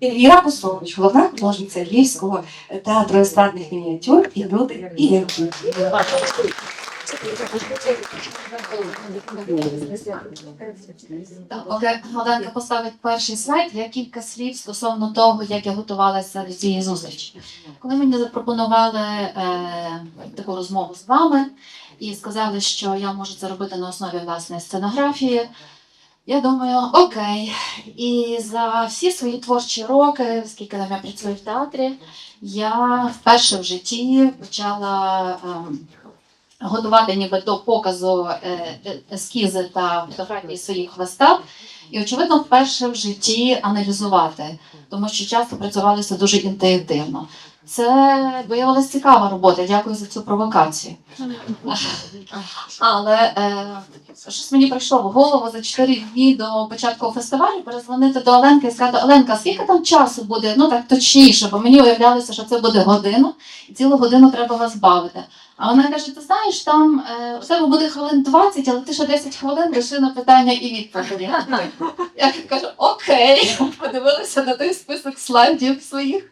Іра Кусович, головна художниця Львівського театру естрадних мініатюр і люди і гірки. Оленка поставить перший слайд. Я кілька слів стосовно того, як я готувалася до цієї зустрічі. Коли мені запропонували е, таку розмову з вами і сказали, що я можу це робити на основі власної сценографії, я думаю, окей. І за всі свої творчі роки, скільки там я працюю в театрі, я вперше в житті почала. ем, готувати ніби до показу е, е, ескізи та фотографії своїх вистав. І, очевидно, вперше в житті аналізувати, тому що часто працювалося дуже інтуїтивно. Це виявилася цікава робота. Дякую за цю провокацію. Але е, щось мені прийшло в голову за 4 дні до початку фестивалю перезвонити до Оленки і сказати, Оленка, скільки там часу буде? Ну так точніше, бо мені уявлялося, що це буде година, і цілу годину треба вас бавити. А вона каже: ти знаєш, там е, у тебе буде хвилин 20, але ти ще 10 хвилин лиши на питання і відповіді. Я кажу, окей, подивилася на той список слайдів своїх.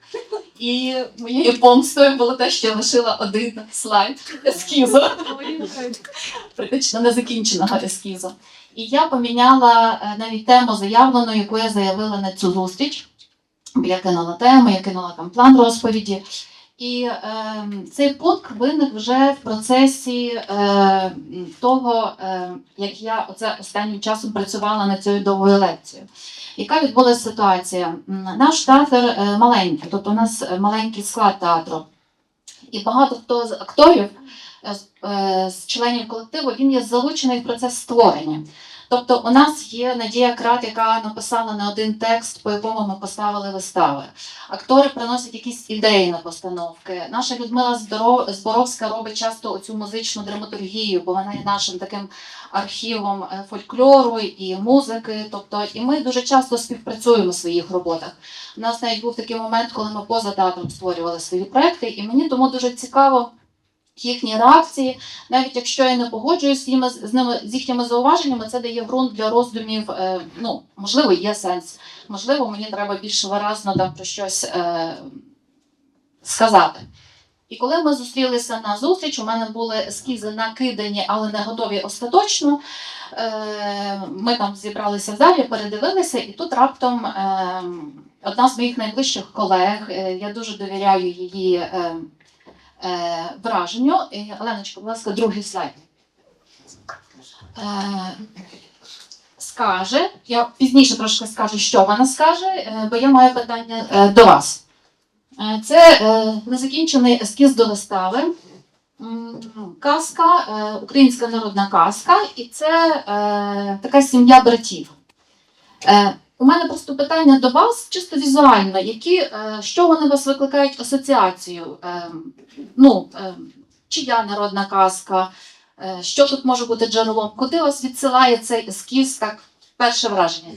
І моєю помстою було те, що я лишила один слайд ескізу, практично незакінченого ескізу. І я поміняла е, навіть тему заявлену, яку я заявила на цю зустріч. Я кинула тему, я кинула там план розповіді. І е, цей пункт виник вже в процесі е, того, е, як я оце останнім часом працювала над цією довгою лекцією. Яка відбулася ситуація? Наш театр е, маленький, тобто у нас маленький склад театру. І багато хто з акторів, е, з- е, членів колективу, він є залучений в процес створення. Тобто, у нас є Надія Крат, яка написала не один текст, по якому ми поставили вистави. Актори приносять якісь ідеї на постановки. Наша Людмила Зборовська робить часто оцю музичну драматургію, бо вона є нашим таким архівом е, фольклору і музики. Тобто, і ми дуже часто співпрацюємо в своїх роботах. У нас навіть був такий момент, коли ми поза театром створювали свої проекти, і мені тому дуже цікаво. Їхні реакції, навіть якщо я не погоджуюсь з ними, з їхніми зауваженнями, це дає ґрунт для роздумів. Е, ну, можливо, є сенс. Можливо, мені треба більш виразно там про щось е, сказати. І коли ми зустрілися на зустріч, у мене були ескізи накидані, але не готові остаточно. Е, ми там зібралися в залі, передивилися, і тут раптом е, одна з моїх найближчих колег, е, я дуже довіряю її враженню. І, Оленочка, будь ласка, другий слайд. Е, скаже, я пізніше трошки скажу, що вона скаже, е, бо я маю питання е, до вас. Е, Це е, незакінчений ескіз до вистави. Казка, е, українська народна казка, і це е, така сім'я братів. У мене просто питання до вас, чисто візуально, які, е, що вони у вас викликають асоціацію? Е, ну, е, чия народна казка, що тут може бути джерелом? Куди вас відсилає цей ескіз? Так, перше враження.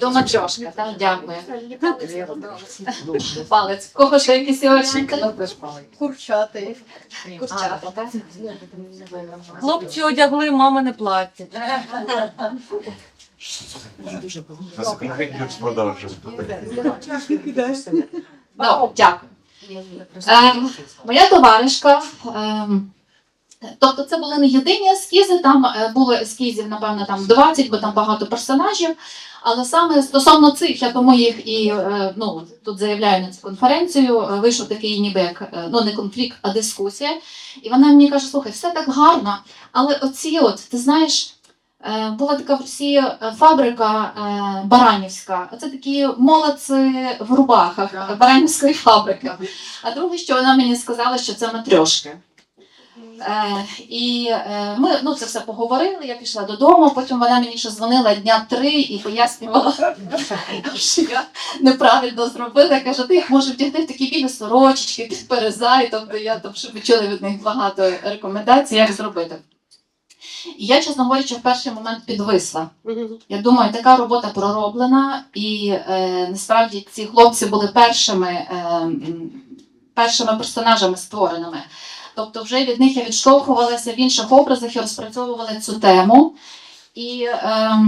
До матрьошка, так, дякую. Палець. Кого ще якісь варіанти? Курчатий. Курчата, так? Хлопці одягли мамине плаття. На продовжує. Ну, дякую. Ем, моя товаришка. Ем, тобто це були не єдині ескізи, там е, було ескізів, напевно, там 20, бо там багато персонажів. Але саме стосовно цих, я тому їх і е, ну, тут заявляю на цю конференцію, е, вийшов такий ніби як ну, не конфлікт, а дискусія. І вона мені каже: слухай, все так гарно, але оці от, ти знаєш. Е, Була така в Росії е, фабрика е, Баранівська. Це такі молодці в рубахах Баранівської фабрики. А друге, що вона мені сказала, що це матрьошки. І ми ну, це все поговорили, я пішла додому, потім вона мені ще дзвонила дня три і пояснювала, що я неправильно зробила. Каже, ти їх можеш вдягти в такі білі сорочечки, підперезай. Тобто я там ще почула від них багато рекомендацій, як зробити. І я, чесно говорячи, в перший момент підвисла. Я думаю, така робота пророблена, і е, насправді ці хлопці були першими, е, першими персонажами створеними. Тобто, вже від них я відштовхувалася в інших образах і розпрацьовувала цю тему. І, е,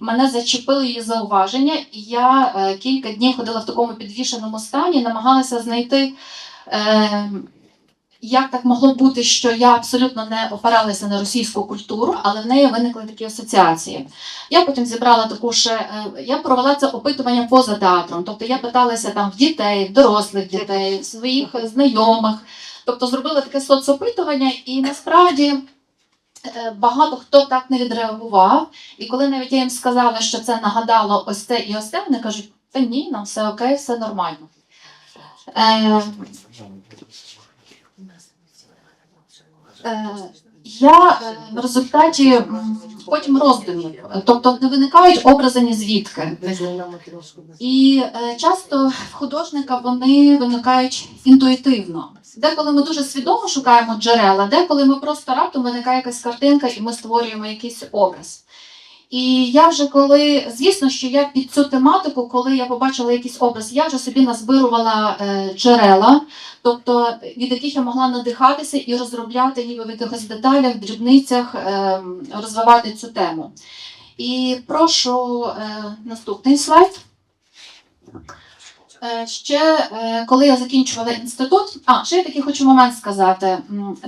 мене зачепили її зауваження, і я е, кілька днів ходила в такому підвішеному стані, намагалася знайти. Е, як так могло бути, що я абсолютно не опиралася на російську культуру, але в неї виникли такі асоціації. Я потім зібрала таку ще, е, я провела це опитування поза театром. Тобто я питалася там в дітей, в дорослих дітей, в своїх знайомих. Тобто зробила таке соцопитування, і насправді е, багато хто так не відреагував. І коли навіть я їм сказала, що це нагадало ось це і ось це, вони кажуть, та ні, нам все окей, все нормально. Е, Я е, в результаті потім роздумів, тобто не виникають образи ні звідки. І е, часто в художника вони виникають інтуїтивно. Деколи ми дуже свідомо шукаємо джерела, деколи ми просто раптом виникає якась картинка і ми створюємо якийсь образ. І я вже коли, звісно, що я під цю тематику, коли я побачила якийсь образ, я вже собі назбирувала е, джерела, тобто від яких я могла надихатися і розробляти ніби в якихось деталях, дрібницях, е, розвивати цю тему. І прошу е, наступний слайд. Е, Ще е, коли я закінчувала інститут, а ще я такий хочу момент сказати.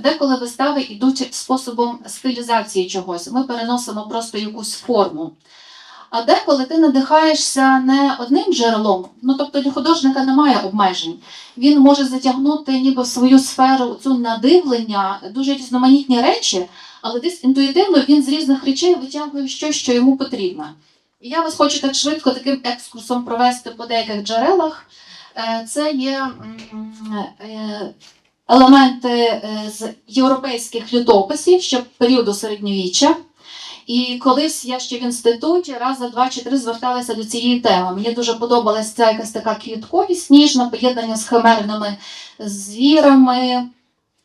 Деколи вистави йдуть способом стилізації чогось. Ми переносимо просто якусь форму. А деколи ти надихаєшся не одним джерелом, ну тобто для художника немає обмежень. Він може затягнути ніби в свою сферу цю надивлення, дуже різноманітні речі, але десь інтуїтивно він з різних речей витягує щось, що йому потрібно. Я вас хочу так швидко таким екскурсом провести по деяких джерелах. Е, Це є е, елементи е, з європейських літописів ще періоду середньовіччя. І колись я ще в інституті раз за два чи три зверталася до цієї теми. Мені дуже подобалася ця якась така квітковість ніжна, поєднання з химерними звірами,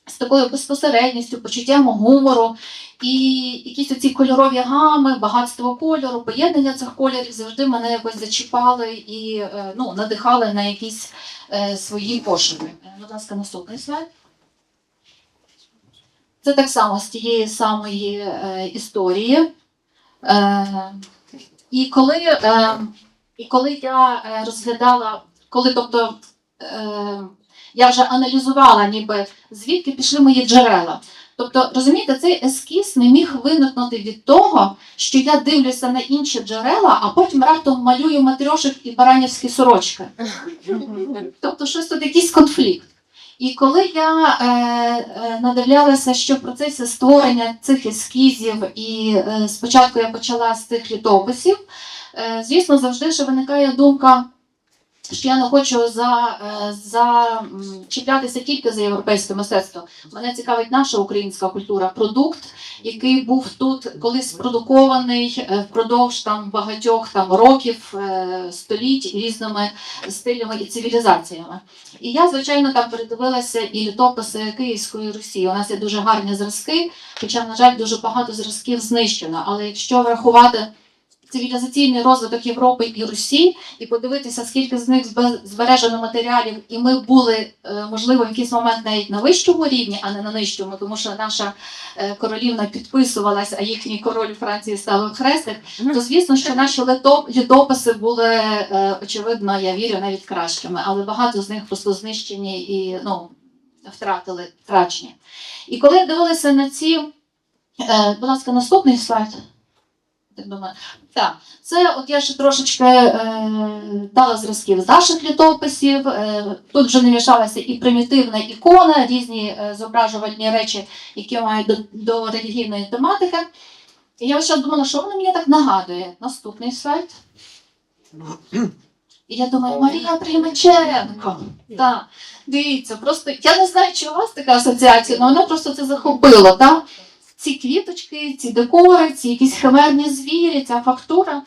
з такою безпосередністю, почуттям гумору. І якісь оці кольорові гами, багатство кольору, поєднання цих кольорів завжди мене якось зачіпали і е, ну, надихали на якісь е, свої пошуки. Е, Будь ласка, наступний слайд. Це так само з тієї самої е, історії. Е, і, коли, е, і коли я е, розглядала, коли тобто я вже аналізувала, ніби звідки пішли мої джерела. Тобто, розумієте, цей ескіз не міг виникнути від того, що я дивлюся на інші джерела, а потім раптом малюю матрьошок і баранівські сорочки. Тобто, щось тут якийсь конфлікт. І коли я е, е, надивлялася, що в процесі створення цих ескізів, і е, спочатку я почала з цих літописів, е, звісно, завжди ще виникає думка, що я не хочу за, е, за чіплятися тільки за європейське мистецтво. Мене цікавить наша українська культура, продукт, який був тут колись спродукований е, впродовж там багатьох там років, е, століть різними стилями і цивілізаціями. І я, звичайно, там передивилася і літописи Київської Русі. У нас є дуже гарні зразки, хоча, на жаль, дуже багато зразків знищено. Але якщо врахувати цивілізаційний розвиток Європи і Русі, і подивитися, скільки з них збережено матеріалів, і ми були, е, можливо, в якийсь момент навіть на вищому рівні, а не на нижчому, тому що наша е, королівна підписувалась, а їхній король у Франції ставив хрестик, то звісно, що наші літописи були е, очевидно, я вірю, навіть кращими, але багато з них просто знищені і ну, втратили втрачені. І коли я дивилася на ці, будь ласка, наступний слайд. Так думаю, так, це от я ще трошечки е, дала зразків з наших літописів. Е, тут вже не мішалася і примітивна ікона, різні е, зображувальні речі, які мають до, до релігійної тематики. І я ще думала, що воно мені так нагадує. Наступний слайд. І я думаю, Марія Примаченко. Так, дивіться, просто я не знаю, чи у вас така асоціація, але воно просто це захопило. Так? Ці квіточки, ці декори, ці якісь химерні звірі, ця фактура.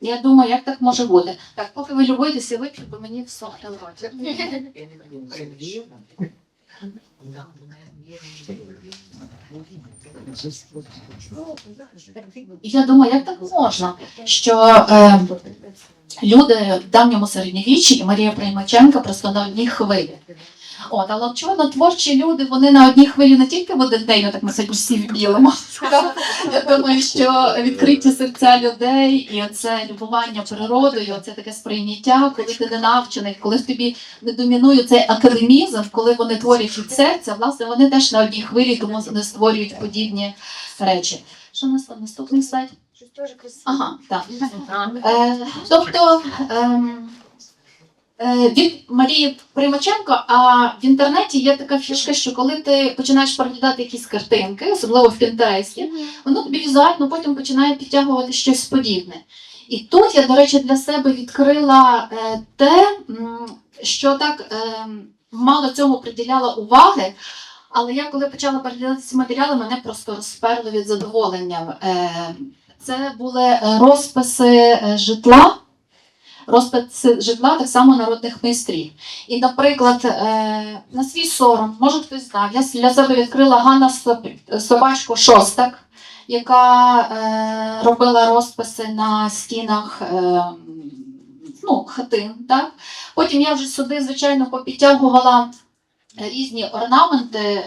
Я думаю, як так може бути? Так, поки ви любуєтеся, вип'ю, бо мені всохне в роті. Я думаю, як так можна, що е, люди в давньому середньовіччі і Марія Приймаченка просто на одній хвилі. От, але очевидно, творчі люди, вони на одній хвилі не тільки в один день, так ми сьогодні всі в білому. Я думаю, що відкриті серця людей і оце любування природою, оце таке сприйняття, коли ти не навчений, коли в тобі не домінує цей академізм, коли вони творять від серця, власне, вони теж на одній хвилі, тому не створюють подібні речі. Що у нас там наступний слайд? Ага, так. Е, тобто е, від Марії Примаченко, а в інтернеті є така фішка, що коли ти починаєш переглядати якісь картинки, особливо в Пінтересті, воно тобі візуально потім починає підтягувати щось подібне. І тут я, до речі, для себе відкрила е, те, що так е, мало цьому приділяла уваги. Але я коли почала переглядати ці матеріали, мене просто розперло від задоволення. Е, це були е, розписи е, житла, розписи житла так само народних майстрів. І, наприклад, е, на свій сором, може хтось знав, я для себе відкрила Ганна Собачко Шостак, яка е, робила розписи на стінах е, ну, хатин. Так? Потім я вже сюди, звичайно, попідтягувала різні орнаменти.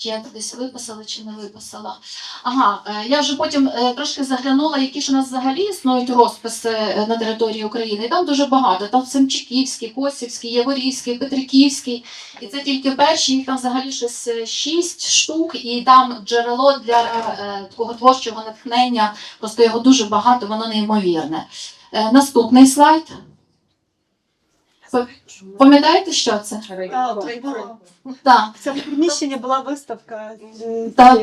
Чи я десь виписала, чи не виписала. Ага, е, я вже потім е, трошки заглянула, які ж у нас взагалі існують розписи е, на території України. І там дуже багато. Там Семчиківський, Косівський, Яворівський, Петриківський. І це тільки перші, їх там взагалі щось шість штук, і там джерело для такого творчого натхнення. Просто його дуже багато, воно неймовірне. Наступний слайд. Пам'ятаєте, що це? Так. Це в приміщенні була виставка Так.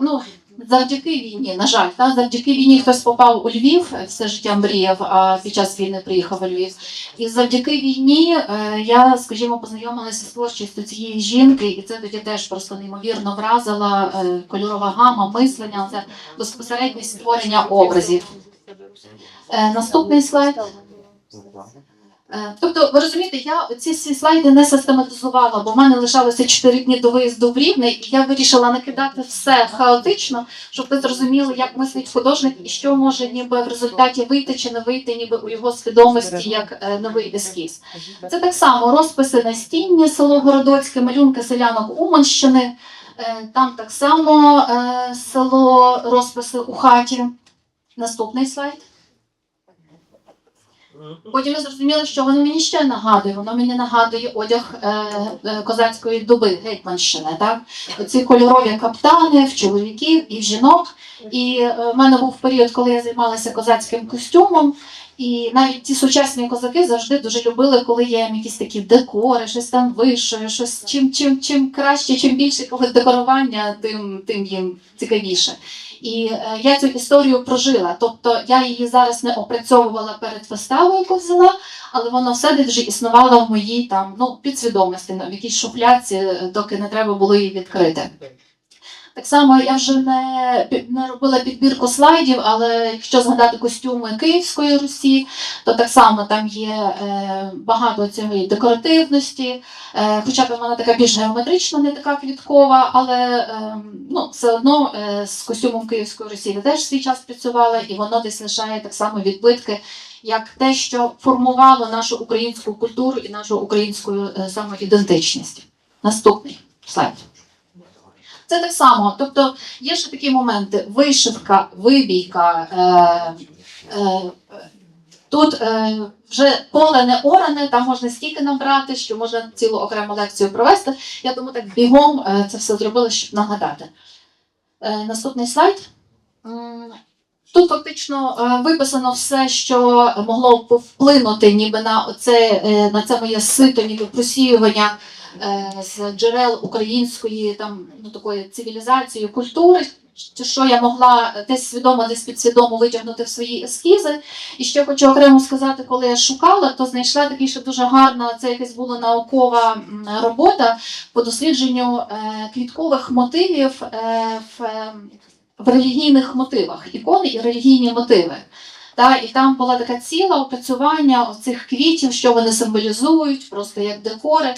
Ну, завдяки війні, на жаль, та, завдяки війні хтось попав у Львів, все життя мріяв, а під час війни приїхав у Львів. І завдяки війні е, я, скажімо, познайомилася з творчістю цієї жінки, і це тоді теж просто неймовірно вразила е, кольорова гама, мислення, це безпосередність створення образів. Е, наступний слайд. Е, Тобто, ви розумієте, я ці всі слайди не систематизувала, бо в мене лишалося 4 дні до виїзду в Рівне, і я вирішила накидати все хаотично, щоб ви зрозуміли, як мислить художник і що може ніби в результаті вийти чи не вийти, ніби у його свідомості як е, новий ескіз. Це так само розписи на стіні, село Городоцьке, малюнки селянок Уманщини. Е, Там так само село, розписи у хаті. Наступний слайд. Потім я зрозуміла, що воно мені ще нагадує. Воно мені нагадує одяг е, е, козацької доби Гетьманщини. Так? Оці кольорові каптани в чоловіків і в жінок. І е, в мене був період, коли я займалася козацьким костюмом. І навіть ті сучасні козаки завжди дуже любили, коли є якісь такі декори, щось там вишою, щось чим, чим, чим краще, чим більше декорування, тим, тим їм цікавіше. І е, я цю історію прожила. Тобто я її зараз не опрацьовувала перед виставою, яку взяла, але воно все вже існувало в моїй там ну, підсвідомості, в якійсь шухляці, е, доки не треба було її відкрити. Так само я вже не, не робила підбірку слайдів, але якщо згадати костюми Київської Русі, то так само там є е, багато цієї декоративності, е, хоча б вона така більш геометрична, не така квіткова, але е, ну, все одно е, з костюмом Київської Русі я теж свій час працювала, і воно десь лишає так само відбитки, як те, що формувало нашу українську культуру і нашу українську е, самоідентичність. Наступний слайд. Це так само. Тобто є ще такі моменти: вишивка, вибійка. Е, е, тут е, вже поле не оране, там можна стільки набрати, що можна цілу окрему лекцію провести. Я тому так бігом е, це все зробила, щоб нагадати. Е, наступний слайд. Тут фактично е, виписано все, що могло вплинути ніби на це, е, на це моє сито, ніби просіювання з джерел української там ну такої цивілізації, культури. Що я могла десь свідомо, десь підсвідомо витягнути в свої ескізи. І ще хочу окремо сказати, коли я шукала, то знайшла такий ще дуже гарна, це якась була наукова робота по дослідженню е, квіткових мотивів е, в, е, в релігійних мотивах, ікони і релігійні мотиви. Та, і там була така ціла опрацювання цих квітів, що вони символізують, просто як декори.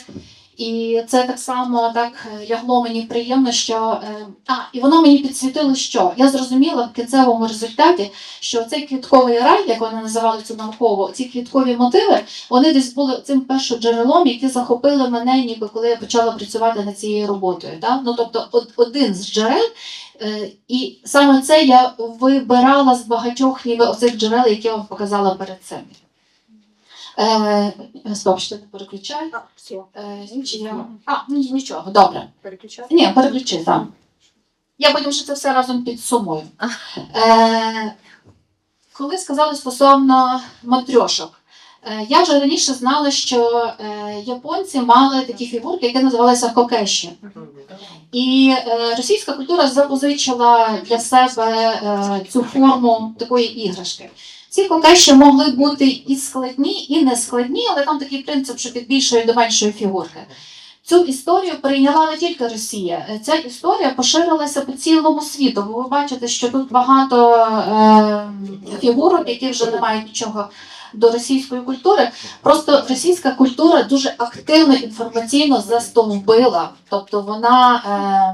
І це так само так е, лягло мені приємно, що е, а, і воно мені підсвітило, що я зрозуміла в кінцевому результаті, що цей квітковий рай, як вони називали це науково, ці квіткові мотиви, вони десь були цим першим джерелом, які захопили мене, ніби коли я почала працювати над цією роботою. Да? Ну тобто, од- один з джерел. Е, І саме це я вибирала з багатьох ніби оцих джерел, які я вам показала перед цим. Е, стоп, ще не переключай. А, все. Е, чи я... А, ні, нічого, добре. Переключаю. Ні, переключи там. Я потім ще це все разом підсумую. Е, коли сказали стосовно матрьошок, е, я вже раніше знала, що е, японці мали такі фігурки, які називалися кокеші. І е, російська культура запозичила для себе е, цю форму такої іграшки. Ці кокеші могли бути і складні, і не складні, але там такий принцип, що від більшої до меншої фігурки. Цю історію прийняла не тільки Росія. Ця історія поширилася по цілому світу. Бо ви бачите, що тут багато е, фігурок, які вже не мають нічого до російської культури. Просто російська культура дуже активно інформаційно застовбила, тобто вона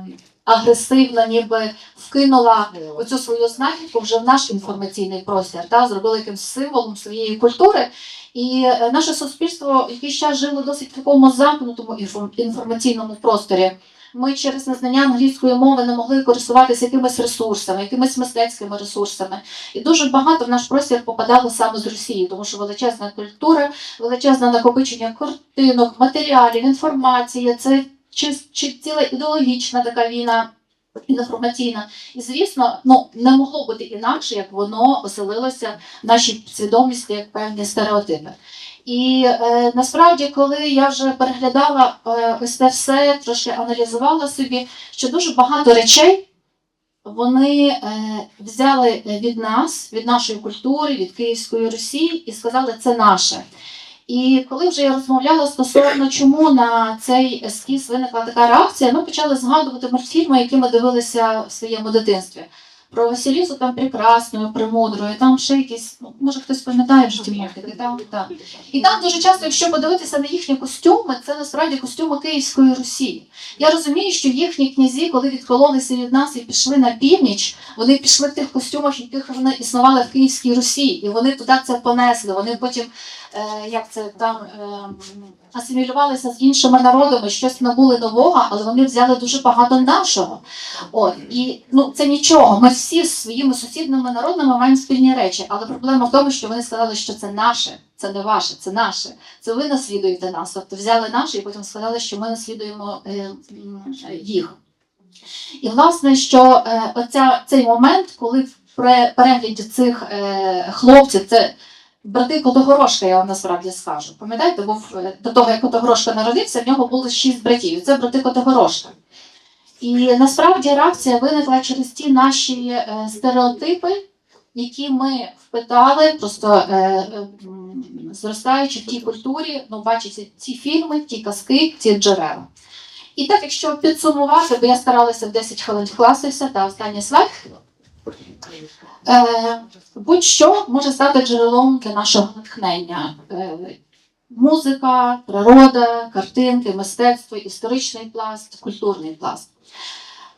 е, агресивно ніби вкинула оцю свою знахідку вже в наш інформаційний простір, та зробила якимсь символом своєї культури. І е, наше суспільство якийсь час жило досить в такому замкнутому інформаційному просторі. Ми через незнання англійської мови не могли користуватися якимись ресурсами, якимись мистецькими ресурсами. І дуже багато в наш простір попадало саме з Росії, тому що величезна культура, величезне накопичення картинок, матеріалів, інформації, це чи, чи ціла ідеологічна така війна інформаційна. І звісно, ну не могло бути інакше, як воно оселилося в нашій свідомості як певні стереотипи. І е, насправді, коли я вже переглядала е, ось це все, трошки аналізувала собі, що дуже багато речей вони е, взяли від нас, від нашої культури, від Київської Русі і сказали, це наше. І коли вже я розмовляла стосовно чому на цей ескіз виникла така реакція, ми почали згадувати мультфільми, які ми дивилися в своєму дитинстві. Про Василісу там прекрасною, премудрою, там ще якісь, ну, може хтось пам'ятає вже ті мультики, там, так. І там дуже часто, якщо подивитися на їхні костюми, це насправді костюми Київської Русі. Я розумію, що їхні князі, коли відкололися від нас і пішли на північ, вони пішли в тих костюмах, яких вони існували в Київській Русі, і вони туди це понесли. Вони потім, як це там е, асимілювалися з іншими народами, щось набули нового, але вони взяли дуже багато нашого. От і ну це нічого. Ми всі з своїми сусідними народами маємо спільні речі, але проблема в тому, що вони сказали, що це наше, це не ваше, це наше. Це ви наслідуєте нас. Тобто взяли наше і потім сказали, що ми наслідуємо е, їх. І власне, що е, оця, цей момент, коли в перегляді цих е, хлопців, це брати Котогорошка, я вам насправді скажу. Пам'ятаєте, був до того, як Котогорошка народився, в нього було шість братів. Це брати Котогорошка. І насправді реакція виникла через ті наші е, стереотипи, які ми впитали, просто е, е, зростаючи в тій культурі, ну, бачите, ці фільми, ті казки, ці джерела. І так, якщо підсумувати, бо я старалася в 10 хвилин вкластися, та останній слайд. Е, будь-що може стати джерелом для нашого натхнення. Е, музика, природа, картинки, мистецтво, історичний пласт, культурний пласт.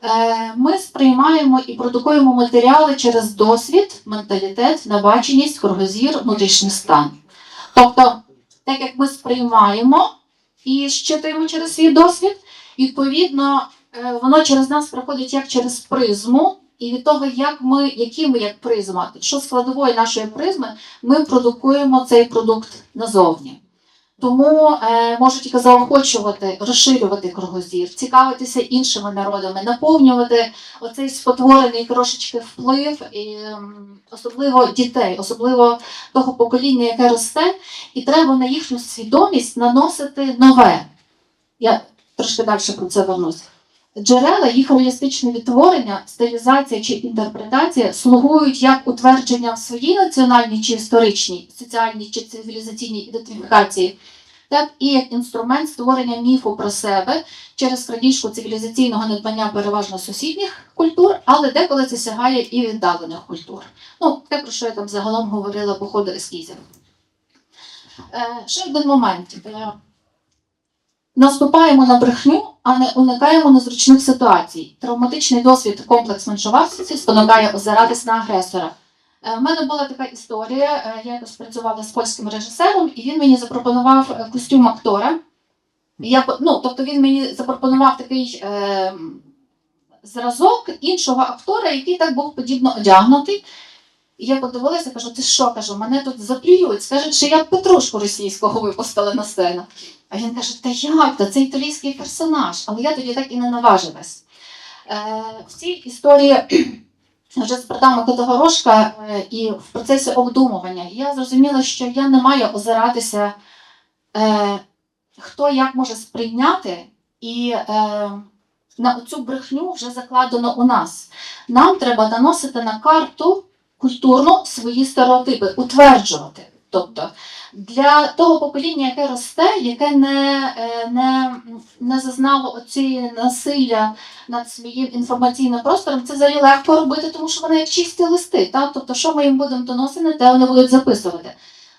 Е, Ми сприймаємо і продукуємо матеріали через досвід, менталітет, набаченість, кругозір, внутрішній стан. Тобто, так як ми сприймаємо і щитуємо через свій досвід, відповідно, е, воно через нас проходить як через призму, і від того, як ми, які ми як призма, що складової нашої призми, ми продукуємо цей продукт назовні. Тому е, можу тільки заохочувати, розширювати кругозір, цікавитися іншими народами, наповнювати оцей спотворений трошечки вплив, і, особливо дітей, особливо того покоління, яке росте, і треба на їхню свідомість наносити нове. Я трошки далі про це вернусь. Джерела, їх реалістичне відтворення, стилізація чи інтерпретація слугують як утвердження в своїй національній чи історичній, соціальній чи цивілізаційній ідентифікації, так і як інструмент створення міфу про себе через крадіжку цивілізаційного надбання переважно сусідніх культур, але деколи це сягає і віддалених культур. Ну, те, про що я там загалом говорила по ходу ескізів. Е, ще один момент. Е, наступаємо на брехню, а не уникаємо незручних ситуацій. Травматичний досвід комплекс меншовартості спонукає озиратись на агресора. Е, У мене була така історія. е, Я якось працювала з польським режисером, і він мені запропонував е, костюм актора. Я, ну, тобто він мені запропонував такий е, зразок іншого актора, який так був подібно одягнутий. Я подивилася, кажу, ти що кажу, мене тут заплюють, скажуть, що я Петрушку російського випустила на сцену. А він каже, та як то, це італійський персонаж, але я тоді так і не наважилась. Е, в цій історії вже з братами Котогорошка е, і в процесі обдумування я зрозуміла, що я не маю озиратися, е, хто як може сприйняти, і е, на цю брехню вже закладено у нас. Нам треба наносити на карту культурно свої стереотипи, утверджувати. Тобто для того покоління, яке росте, яке не, е, не, не зазнало оцієї насилля над своїм інформаційним простором, це взагалі легко робити, тому що вони як чисті листи. Так? Тобто, що ми їм будемо доносити, те вони будуть записувати.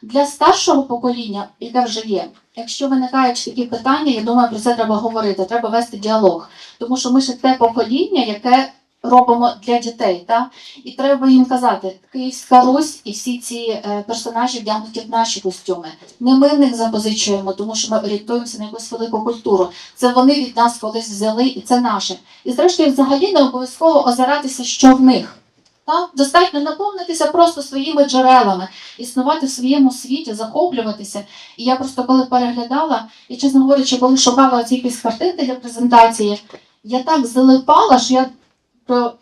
Для старшого покоління, яке вже є, якщо виникають такі питання, я думаю, про це треба говорити, треба вести діалог. Тому що ми ще те покоління, яке робимо для дітей. Так? І треба їм казати, Київська Русь і всі ці е, персонажі вдягнуті в наші костюми. Не ми в них запозичуємо, тому що ми орієнтуємося на якусь велику культуру. Це вони від нас колись взяли, і це наше. І зрештою, взагалі не обов'язково озиратися, що в них. Так? Достатньо наповнитися просто своїми джерелами, існувати в своєму світі, захоплюватися. І я просто коли переглядала, і чесно говорячи, коли шукала ці якісь картинки для презентації, я так залипала, що я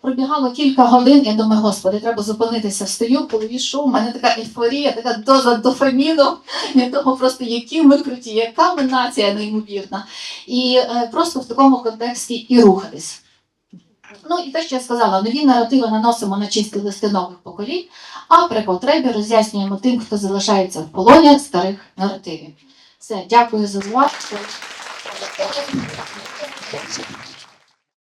пробігало кілька годин, я думаю, господи, треба зупинитися. Встаю, шум, у мене така ейфорія, така доза дофаміну, від того просто які ми круті, яка ми нація неймовірна. І е, просто в такому контексті і рухатись. Ну і те, що я сказала, нові наративи наносимо на чисті листи нових поколінь, а при потребі роз'яснюємо тим, хто залишається в полоні старих наративів. Все, дякую за увагу.